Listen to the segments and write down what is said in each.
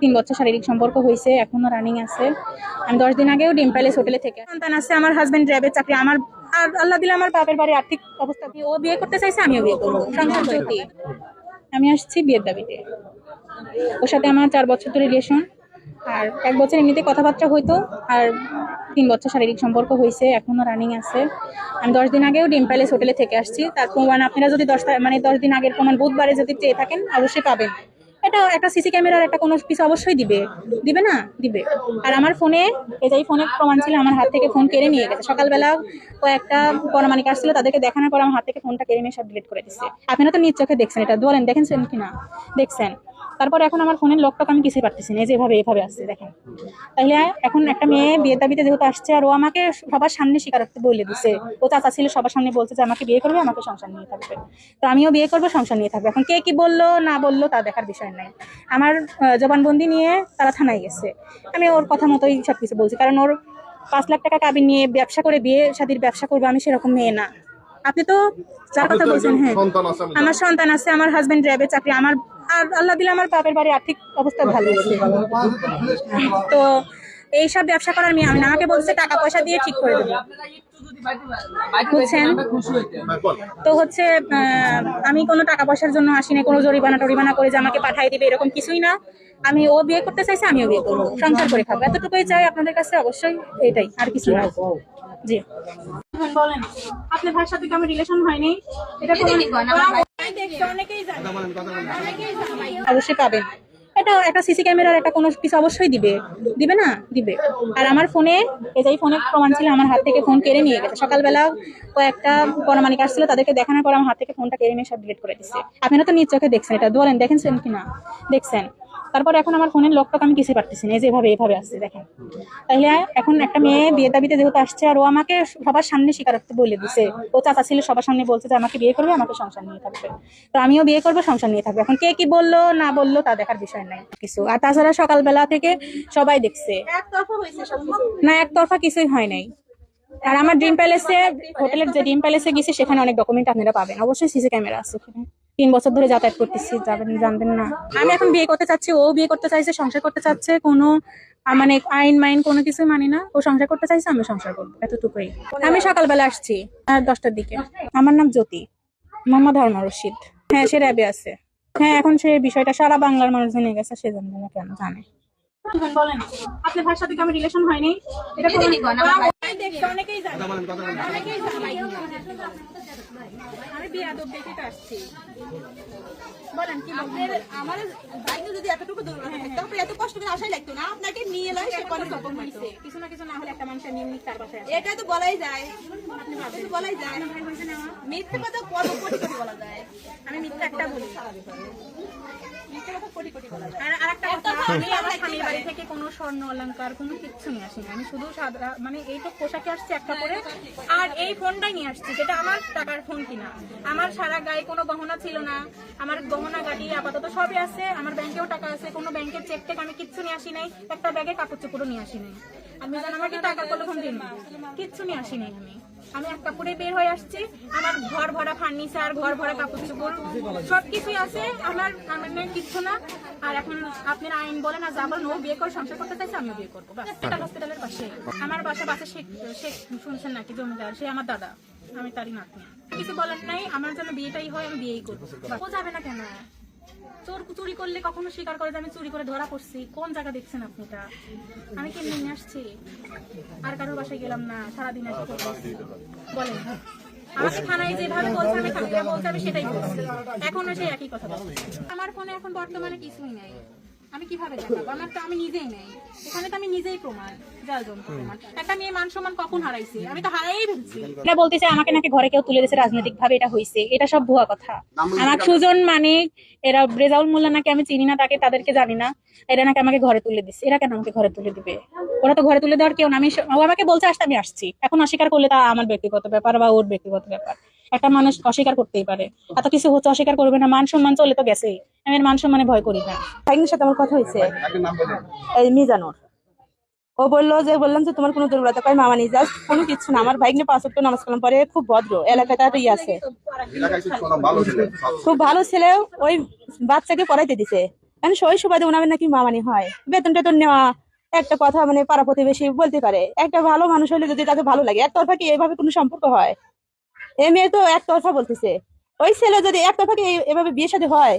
তিন বছর শারীরিক সম্পর্ক হয়েছে এখনও রানিং আছে। আমি দশ দিন আগেও ডিম প্যালেস হোটেলে থেকে সন্তান আছে, আমার হাজব্যান্ড ড্রাইভের চাকরি, আমার আর আল্লাহ দিলে আমার বাপের বাড়ি আর্থিক অবস্থা ও বিয়ে করতে চাইছে, আমিও বিয়ে করব। সংসার জ্যোতি আমি আসছি বিয়ের দাবিতে। ওর সাথে আমার চার বছর ধরে রিলেশন আর এক বছর এমনিতে কথাবার্তা হইতো, আর তিন বছর শারীরিক সম্পর্ক হয়েছে এখনও রানিং আছে। আমি দশ দিন আগেও ডিম প্যালেস হোটেলে থেকে আসছি। তার প্রমাণ আপনারা যদি দশ মানে দশ দিন আগের প্রমাণ বুধবারে যদি চেয়ে থাকেন, অবশ্যই পাবেন। এটা একটা সিসি ক্যামেরার একটা কোনো পিস অবশ্যই দিবে। দিবে না? দিবে। আর আমার ফোনে, এই ফোনে প্রমাণ ছিল, আমার হাত থেকে ফোন কেড়ে নিয়ে গেছে। সকালবেলা কয়েকটা পরমাণিক আসছিল, তাদেরকে দেখানোর পর আমার হাত থেকে ফোনটা কেড়ে নিয়ে সব ডিলিট করে দিচ্ছে আপনারা তো নিজ চোখে দেখছেন এটা। বলেন দেখেছেন কি না দেখছেন। তারপর এখন আমার ফোনের লকটক আমি কিছুই পারতেছি না যেভাবে এভাবে আসছে দেখেন। তাহলে এখন একটা মেয়ে বিয়ের দাবিতে যেহেতু আসছে আর ও আমাকে সবার সামনে স্বীকারোক্তি বলে দিছে। ও চাচা ছিল সবার সামনে বলছে যে আমাকে বিয়ে করবে আমাকে সংসার নিয়ে থাকবে। তো আমিও বিয়ে করব সংসার নিয়ে থাকবে। এখন কে কি বলল না বলল তা দেখার বিষয় নাই। আমার জবানবন্দি নিয়ে তারা থানায় গেছে। আমি ওর কথা মতোই সব কিছু বলছি কারণ ওর পাঁচ লাখ টাকা কাবিন নিয়ে ব্যবসা করে বিয়ে শাদির ব্যবসা করব আমি সেরকম মেয়ে না। আপনি তো যার কথা বলছেন হ্যাঁ। আমার সন্তান আছে আমার হাজবেন্ড ড্রাইভের চাকরি আমার আর আল্লাহ দিলে আমার বাপের বাড়ি আর্থিক অবস্থা ভালো। তো এইসব ব্যবসা করার মেয়ে আমি আমাকে বলছে টাকা পয়সা দিয়ে ঠিক করে দেবো। বুঝছেন? তো হচ্ছে আমি কোনো টাকা পয়সার জন্য আসিনি, কোনো জরিমানা টরিমানা করে যে আমাকে পাঠাই দিবে এরকম কিছুই না। আমি ও বিয়ে করতে চাইছে, আমিও বিয়ে করব। সংসার করে খাব। এতটুকুই চাই আপনাদের কাছে, অবশ্যই এটাই, আর কিছু না। জি। বলেন আপনার ভাইয়ের সাথে কি আমার রিলেশন হয়নি। এটা অনেকেই অবশ্যই পাবেন এটা একটা সিসি ক্যামেরার একটা কোনো কিছু অবশ্যই দিবে। দিবে না? দিবে। আর আমার ফোনে এই যে এই ফোনে প্রমাণ ছিল আমার হাত থেকে ফোন কেড়ে নিয়ে গেছে। সকালবেলা কয়েকটা পরমানিক আসছিল তাদেরকে দেখানোর পর আমার হাত থেকে ফোনটা কেড়ে নিয়ে সব ডিলিট করে দিচ্ছে আপনারা তো নিজ চোখে দেখছেন এটা বলেন দেখেছেন কি না দেখছেন। তারপর এখন আমার ফোনের লকটক আমি কিছুই পারতেছি না। এই যে এভাবে এভাবে আসছে, দেখেন। তাহলে এখন একটা মেয়ে বিয়ে দাবিতে যেহেতু আসছে, আর ও আমাকে সবার সামনে স্বীকারোক্তি বলে দিছে। ও চাচা ছিল, সবার সামনে বলছে যে, আমাকে বিয়ে করবে, আমাকে সংসার নিয়ে থাকবে। তো আমিও বিয়ে করব, সংসার নিয়ে থাকবে। এখন কে কি বলল, না বলল, তা দেখার বিষয় নাই কিছু। আর তাছাড়া সকালবেলা থেকে সবাই দেখছে। না, একতরফা কিছুই হয় নাই। আর আমার ড্রিম প্যালেসে, হোটেলের যে ড্রিম প্যালেসে গেছি, সেখানে অনেক ডকুমেন্ট আপনারা পাবেন। অবশ্যই সিসি ক্যামেরা আছে ওখানে। তিন বছর ধরে যাতায়াত করতেছি, যাবেন, জানবেন না। আমি এখন বিয়ে করতে চাচ্ছি, ও বিয়ে করতে চাইছে, সংসার করতে চাচ্ছে, কোনো মানে আইন মাইন কোনো কিছু মানি না। ও সংসার করতে চাইছে, আমি সংসার করব, এতটুকুই। আমি সকালবেলা আসছি দশটার দিকে। আমার নাম জ্যোতি, মোহাম্মদ হারুন রশিদ। হ্যাঁ সে র্যাবে আছে। হ্যাঁ এখন সে বিষয়টা সারা বাংলার মানুষ জেনে গেছে, সে জানবে না কেন জানে। বলেন আপনার ভাইয়ের সাথে কি আমার রিলেশন হয়নি? এটা অনেকেই জানে। অনেকেই জানে। আমি বিয়াদব দেখে তো আসছি। বলেন কি বলবেন আমার বাইরে যদি এতটুকু দূর থাকতো তাহলে এত কষ্ট করে আসাই লাগতো না? আপনাকে নিয়ে এলো সে কোনো। কিছু না কিছু না হলে একটা মানুষের নিয়মিত তার বাসায় এটা তো বলাই যায়। বলাই যায় ভাই বলছেন আমার মিথ্যে কথা কত কোটি কোটি বলা যায়। আমি মিথ্যা একটা বলি। মিথ্যে কথা কোটি কোটি বলা যায়। আর আরেকটা কথা আমি বাড়ি থেকে কোনো স্বর্ণ অলংকার কোনো কিচ্ছু নিয়ে আসিনি। আমি শুধু মানে এইটুক পোশাকে আসছি একটা করে আর এই ফোনটাই নিয়ে আসছি যেটা আমার টাকার ফোন কিনা। আমার সারা গায়ে কোনো গহনা ছিল না। আমার গহনা গাড়ি আপাতত সবই আছে। আমার ব্যাংকেও টাকা আছে। কোনো ব্যাংকের চেক টেক আমি কিচ্ছু নিয়ে আসি নাই। একটা ব্যাগে কাপড় চোপড়ও নিয়ে আসি নাই। আমি আমাকে টাকা প্রলোভন দিন কিচ্ছু নিয়ে আসি নাই আমি। আমি এক কাপড়ে বের হয়ে আসছি, আমার ঘর ভরা ফার্নিচার ঘর ভরা কাপড় চোপড় আছে, আমার আমার কিচ্ছু না। আর এখন আইন বলেন আর যা বিয়ে করে সংসার করতে চাইছে, আমিও বিয়ে করব। হসপিটালের পাশে। আমার বাসা বাসা শেখ শেখ শুনছেন নাকি, জমিদার? সে আমার দাদা। আমি তারই নাতনি। কিছু বলার নাই, আমার জন্য বিয়েটাই হয়, আমি বিয়েই করব। ও যাবে না কেন? চোর চুরি করলে কখনো স্বীকার করে যে আমি চুরি করে ধরা পড়ছি? কোন জায়গা দেখছেন আপনি এটা? আমি কেমনি নিয়ে আসছি? আর কারোর বাসায় গেলাম না, সারাদিন বলেন। আমাকে থানায় যেভাবে বলছে, আমি থাকলে বলছে সেটাই এখনও সেই একই কথা আমার ফোনে এখন বর্তমানে কিছুই নাই। আমি কীভাবে দেখাবো? আমার তো আমি নিজেই নেই। এখানে তো আমি নিজেই প্রমাণ জাল যন্ত্র প্রমাণ। একটা মেয়ে মান সম্মান কখন হারাইছে? আমি তো হারাই ফেলছি। এটা বলতেছে আমাকে নাকি ঘরে কেউ তুলে দিয়েছে রাজনৈতিক ভাবে এটা হয়েছে এটা সব ভুয়া কথা। আমার সুজন মানে এরা রেজাউল মোল্লা নাকি আমি চিনি না তাকে তাদেরকে জানি না। এরা নাকি আমাকে ঘরে তুলে দিছে। এরা কেন আমাকে ঘরে তুলে দিবে? ওরা তো ঘরে তুলে দেওয়ার কেউ না। আমি ও আমাকে বলছে আসতে আমি আসছি। এখন অস্বীকার করলে তা আমার ব্যক্তিগত ব্যাপার বা ওর ব্যক্তিগত ব্যাপার। একটা মানুষ অস্বীকার করতেই পারে। এত কিছু হচ্ছে অস্বীকার করবে না। মান সম্মান চলে তো গেছেই। আমি মান সম্মানে ভয় করি না। ভাইগনের সাথে আমার কথা হয়েছে। আগে নাম বলুন এই মিজানুর। ও বলল যে বললাম যে তোমার কোনো দুর্বলতা কয়? মামা নিয়ে যাস কোনো কিছু না। আমার ভাইগনে পাঁচ ওয়াক্ত নামাজ কালাম পরে খুব ভদ্র। এলাকায় তার ইয়ে আছে। খুব ভালো ছেলে। ওই বাচ্চাকে পড়াইতে দিছে। কারণ সই সুবাদে ওনাদের নাকি মামানি হয়। বেতন টেতন নেওয়া একটা কথা মানে পাড়া প্রতিবেশী বলতে পারে, একটা ভালো মানুষ হলে যদি তাকে ভালো লাগে, একতরফা কি এভাবে কোনো সম্পর্ক হয়? এ মেয়ে তো একতরফা বলতেছে, ওই ছেলে যদি একতরফা কি এভাবে বিয়ে সাথে হয়?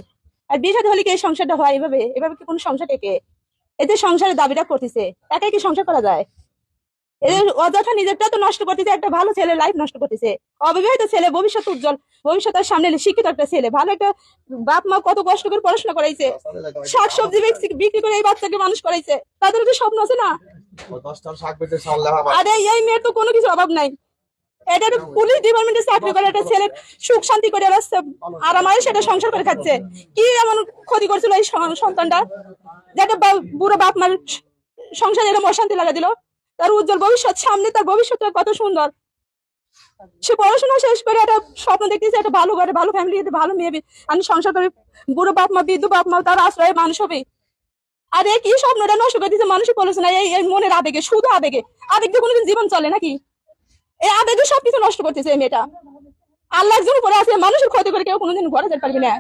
আর বিয়ে সাথে হলে কি এই সংসারটা হয় এভাবে? এভাবে কি কোনো সংসার টেকে এতে সংসারের দাবিটা করতেছে, একাই কি সংসার করা যায়? অযথা নিজেরটা তো নষ্ট করতেছে, একটা ভালো ছেলে লাইফ নষ্ট করতেছে। অবিবাহিত ছেলে ভবিষ্যৎ উজ্জ্বল ভবিষ্যতের সামনে শিক্ষিত একটা ছেলে, ভালো একটা বাপ মা কত কষ্ট করে পড়াশোনা করাইছে, শাক সবজি বিক্রি- করে এই বাচ্চাকে মানুষ করাইছে, তাদের তো স্বপ্ন আছে না? আরে, এই মেয়ের তো কোনো কিছু অভাব নাই। এটা পুলিশ ডিপার্টমেন্টে চাকরি করে, একটা ছেলে সুখ শান্তি করে বেড়াচ্ছে আর আমার সেটা সংসার করে খাচ্ছে। কি এমন ক্ষতি করছিল এই সন্তানটা? যেটা বুড়ো বাপ মার সংসারে এরকম অশান্তি লাগা দিল। তার উজ্জ্বল ভবিষ্যৎ, সামনে তার ভবিষ্যৎটা কত সুন্দর। সে পড়াশোনা শেষ করে একটা স্বপ্ন দেখতেছে, একটা ভালো ঘরে, ভালো ফ্যামিলি ভালো মেয়ে আমি সংসার করে বুড়ো বাপ মা, বৃদ্ধ বাপ মা, তার আশ্রয়ে মানুষ হবে। আর এই কি স্বপ্নটা নষ্ট করে দিচ্ছে মানুষই বলেছে না, এই এই মনের আবেগে, শুধু আবেগে। আবেগ দিয়ে কোনোদিন জীবন চলে নাকি? এই আবেগে সবকিছু নষ্ট করতেছে এই মেয়েটা। আল্লাহ একজন উপরে আছে, মানুষের ক্ষতি করে কেউ কোনোদিন ঘরে যেতে পারবে না।